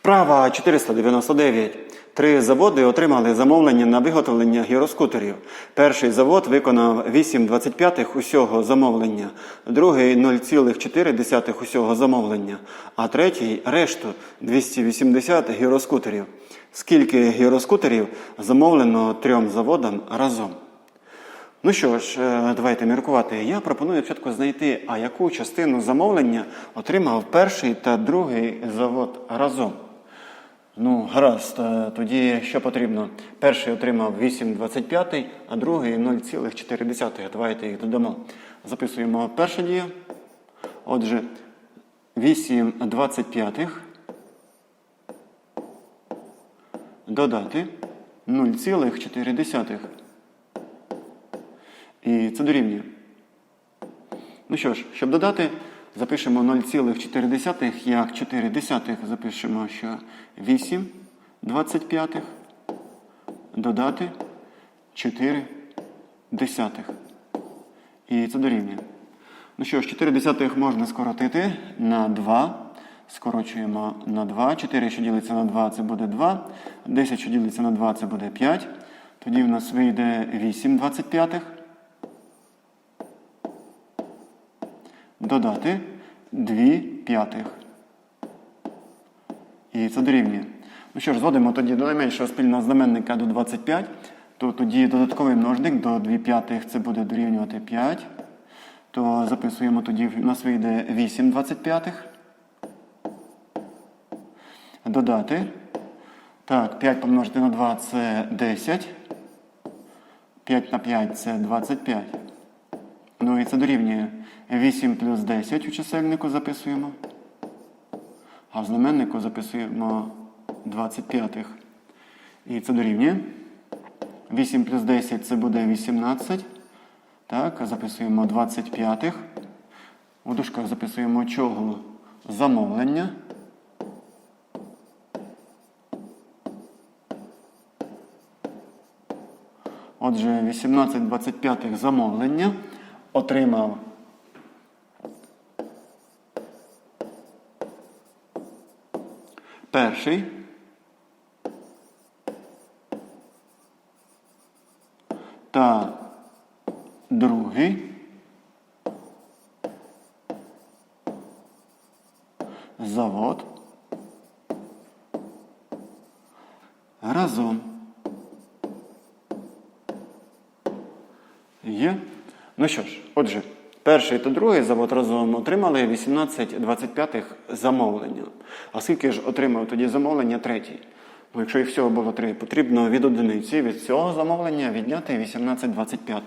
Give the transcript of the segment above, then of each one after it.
Вправа 499. Три заводи отримали замовлення на виготовлення гіроскутерів. Перший завод виконав 8,25 усього замовлення, другий 0,4 усього замовлення, а третій решту 280 гіроскутерів. Скільки гіроскутерів замовлено трьом заводам разом? Ну що ж, е, давайте міркувати. Я пропоную спочатку знайти, а яку частину замовлення отримав перший та другий завод разом. Ну, гаразд, е, тоді що потрібно? Перший отримав 8,25, а другий 0,4. Давайте їх додамо. Записуємо перша дія. Отже, 8,25 додати 0,4. І це дорівнює. Ну що ж, щоб додати, запишемо 0,4 як 4 десятих. Запишемо, що 8 25 додати 4 десятих. І це дорівнює. Ну що ж, 4 десятих можна скоротити на 2. Скорочуємо на 2. 4, що ділиться на 2, це буде 2. 10, що ділиться на 2, це буде 5. Тоді в нас вийде 8 25. Додати 2 п'ятих. І це дорівнює. Ну що ж, зводимо тоді до найменшого спільного знаменника до 25, то тоді додатковий множник до 2 п'ятих це буде дорівнювати 5. То записуємо тоді, в нас вийде 8 25. Додати. Так, 5 помножити на 2 це 10. 5 на 5 це 25. Ну і це дорівнює 8 плюс 10 у чисельнику записуємо. А в знаменнику записуємо 25. І це дорівнює. 8 плюс 10 це буде 18. Так, записуємо 25. У дужках записуємо чого замовлення. Отже, 18 25 замовлення отримав перший та другий завод разом. Є. Ну що ж, отже, перший та другий завод разом отримали 18 25 замовлення. А скільки ж отримав тоді замовлення третій? Ну, якщо їх всього було три, потрібно від одиниці від цього замовлення відняти 18 25.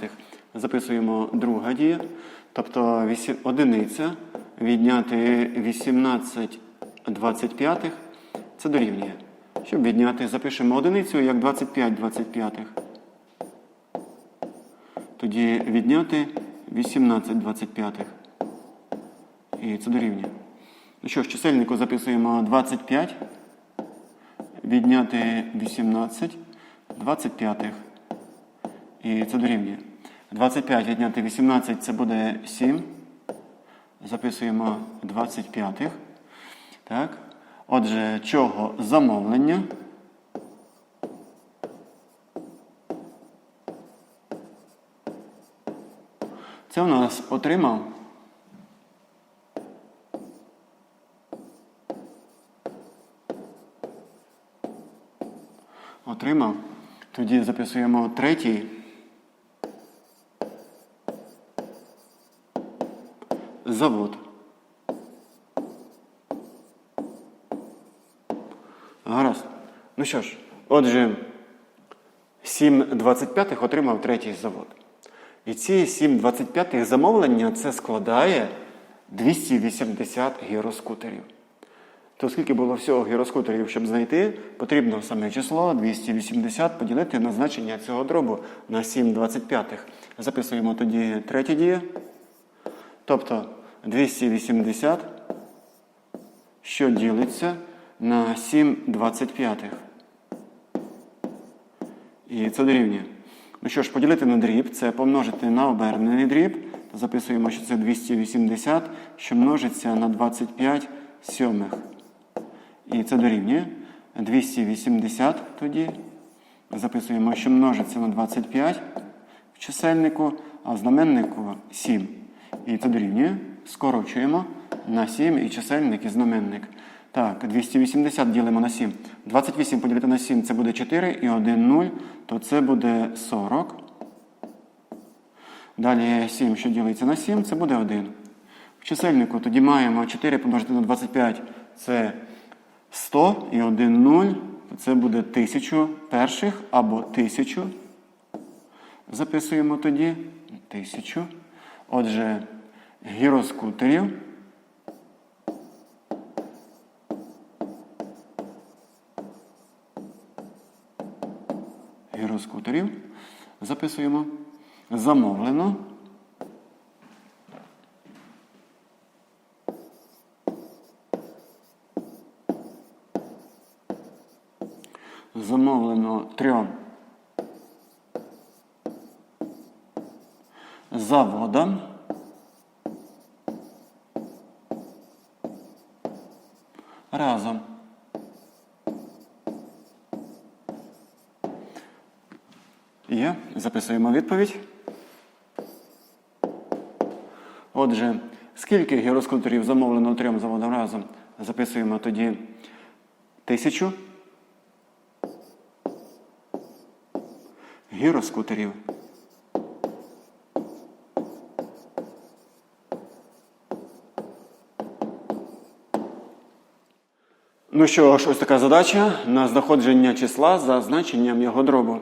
Записуємо друга дія. Тобто одиниця відняти 18 25 це дорівнює. Щоб відняти, запишемо одиницю як 25 25. Тоді відняти 18 25. І це дорівнює. Ну що ж, чисельнику записуємо 25. Відняти 18 25. І це дорівнює. 25 відняти 18 це буде 7. Записуємо 25. Так. Отже, чого замовлення? Це у нас отримав. Отримав. Тоді записуємо третій. Завод. Гаразд. Ну що ж, отже, 7,25 отримав третій завод. І ці 7,25 замовлення це складає 280 гіроскутерів. То скільки було всього гіроскутерів, щоб знайти, потрібно саме число 280 поділити на значення цього дробу на 7,25. Записуємо тоді третє діє. Тобто 280, що ділиться на 7,25. І це дорівнює. Ну що ж, поділити на дріб, це помножити на обернений дріб. Записуємо, що це 280, що множиться на 25 сьомих. І це дорівнює 280 тоді. Записуємо, що множиться на 25 в чисельнику, а в знаменнику 7. І це дорівнює. Скорочуємо на 7 і чисельник і знаменник. Так, 280 ділимо на 7. 28 поділити на 7 це буде 4 і 1 0, то це буде 40. Далі 7, що ділиться на 7, це буде 1. В чисельнику тоді маємо 4 помножити на 25 це 100 і 1 0, то це буде 1000 перших або 1000. Записуємо тоді 1000. Отже, гіроскутерів. Гіроскутерів. Записуємо. Замовлено. Замовлено трьом заводам. Разом. Є. Записуємо відповідь. Отже, скільки гіроскутерів замовлено трьом заводам разом? Записуємо тоді тисячу гіроскутерів. Ну що ж, ось така задача на знаходження числа за значенням його дробу.